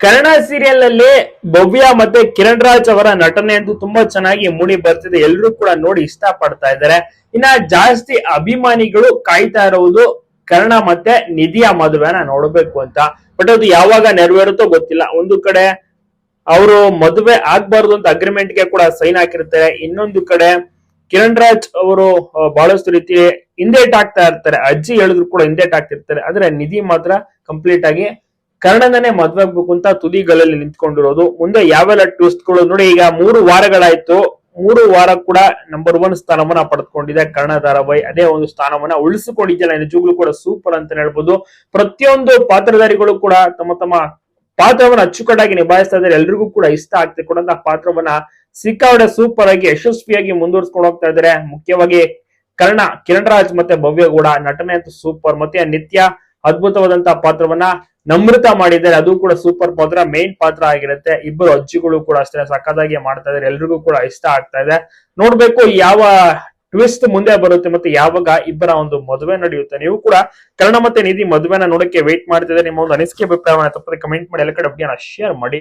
ಕನ್ನಡ ಸೀರಿಯಲ್ನಲ್ಲಿ ಭವ್ಯ ಮತ್ತೆ ಕಿರಣ್ ರಾಜ್ ಅವರ ನಟನೆ ಅಂತೂ ತುಂಬಾ ಚೆನ್ನಾಗಿ ಮೂಡಿ ಬರ್ತಿದೆ. ಎಲ್ಲರೂ ಕೂಡ ನೋಡಿ ಇಷ್ಟ ಪಡ್ತಾ ಇದ್ದಾರೆ. ಇನ್ನ ಜಾಸ್ತಿ ಅಭಿಮಾನಿಗಳು ಕಾಯ್ತಾ ಇರುವುದು ಕರ್ಣ ಮತ್ತೆ ನಿಧಿಯ ಮದುವೆನ ನೋಡ್ಬೇಕು ಅಂತ. ಬಟ್ ಅದು ಯಾವಾಗ ನೆರವೇರುತ್ತೋ ಗೊತ್ತಿಲ್ಲ. ಒಂದು ಕಡೆ ಅವರು ಮದುವೆ ಆಗ್ಬಾರ್ದು ಅಂತ ಅಗ್ರಿಮೆಂಟ್ಗೆ ಕೂಡ ಸೈನ್ ಹಾಕಿರ್ತಾರೆ. ಇನ್ನೊಂದು ಕಡೆ ಕಿರಣ್ ರಾಜ್ ಅವರು ಬಹಳಷ್ಟು ರೀತಿ ಹಿಂದೇಟ್ ಆಗ್ತಾ ಇರ್ತಾರೆ. ಅಜ್ಜಿ ಹೇಳಿದ್ರು ಕೂಡ ಹಿಂದೇಟ್ ಆಗ್ತಿರ್ತಾರೆ. ಆದ್ರೆ ನಿಧಿ ಮಾತ್ರ ಕಂಪ್ಲೀಟ್ ಆಗಿ ಕರ್ಣನೇ ಮದ್ವೆ ಆಗ್ಬೇಕು ಅಂತ ತುದಿಗಳಲ್ಲಿ ನಿಂತ್ಕೊಂಡಿರೋದು. ಮುಂದೆ ಯಾವೆಲ್ಲ ಟ್ವಿಸ್ಟ್ಗಳು? ನೋಡಿ, ಈಗ ಮೂರು ವಾರಗಳಾಯ್ತು. ಮೂರು ವಾರ ಕೂಡ ನಂಬರ್ ಒನ್ ಸ್ಥಾನವನ್ನ ಪಡೆದುಕೊಂಡಿದೆ ಕರ್ಣ ಧಾರಾವಾಹಿ. ಅದೇ ಒಂದು ಸ್ಥಾನವನ್ನ ಉಳಿಸಿಕೊಂಡಿದ್ದಲ್ಲ ನಿಜವಾಗ್ಲೂ ಕೂಡ ಸೂಪರ್ ಅಂತ ಹೇಳ್ಬೋದು. ಪ್ರತಿಯೊಂದು ಪಾತ್ರಧಾರಿಗಳು ಕೂಡ ತಮ್ಮ ತಮ್ಮ ಪಾತ್ರವನ್ನ ಅಚ್ಚುಕಟ್ಟಾಗಿ ನಿಭಾಯಿಸ್ತಾ ಇದ್ದಾರೆ. ಎಲ್ರಿಗೂ ಕೂಡ ಇಷ್ಟ ಆಗ್ತಿದೆ ಕೊಡಂತ ಪಾತ್ರವನ್ನ ಸಿಕ್ಕಾವಡೆ ಸೂಪರ್ ಆಗಿ, ಯಶಸ್ವಿಯಾಗಿ ಮುಂದುವರ್ಸ್ಕೊಂಡು ಹೋಗ್ತಾ ಇದ್ದಾರೆ. ಮುಖ್ಯವಾಗಿ ಕರ್ಣ, ಕಿರಣ್ ರಾಜ್ ಮತ್ತೆ ಭವ್ಯ ಕೂಡ ನಟನೆ ಅಂತೂ ಸೂಪರ್ ಮತ್ತೆ ನಿತ್ಯ ಅದ್ಭುತವಾದಂತಹ ಪಾತ್ರವನ್ನ ನಮೃತ ಮಾಡಿದ್ದಾರೆ. ಅದು ಕೂಡ ಸೂಪರ್ ಪಾತ್ರ ಮೇನ್ ಪಾತ್ರ ಆಗಿರುತ್ತೆ. ಇಬ್ಬರು ಅಜ್ಜಿಗಳು ಕೂಡ ಅಷ್ಟೇ ಸಕ್ಕದಾಗಿ ಮಾಡ್ತಾ ಇದ್ದಾರೆ ಎಲ್ರಿಗೂ ಕೂಡ ಇಷ್ಟ ಆಗ್ತಾ ಇದೆ. ನೋಡ್ಬೇಕು ಯಾವ ಟ್ವಿಸ್ಟ್ ಮುಂದೆ ಬರುತ್ತೆ ಮತ್ತೆ ಯಾವಾಗ ಇಬ್ಬರ ಒಂದು ಮದುವೆ ನಡೆಯುತ್ತೆ. ನೀವು ಕೂಡ ಕನ್ನಡ ಮತ್ತೆ ನಿಧಿ ಮದುವೆನ ನೋಡಕ್ಕೆ ವೇಟ್ ಮಾಡ್ತಿದ್ರೆ ನಿಮ್ಮ ಒಂದು ಅನಿಸಿಕೆ, ಅಭಿಪ್ರಾಯವನ್ನ ತಪ್ಪದೆ ಕಮೆಂಟ್ ಮಾಡಿ. ಎಲ್ಲ ಕಡೆ ಶೇರ್ ಮಾಡಿ.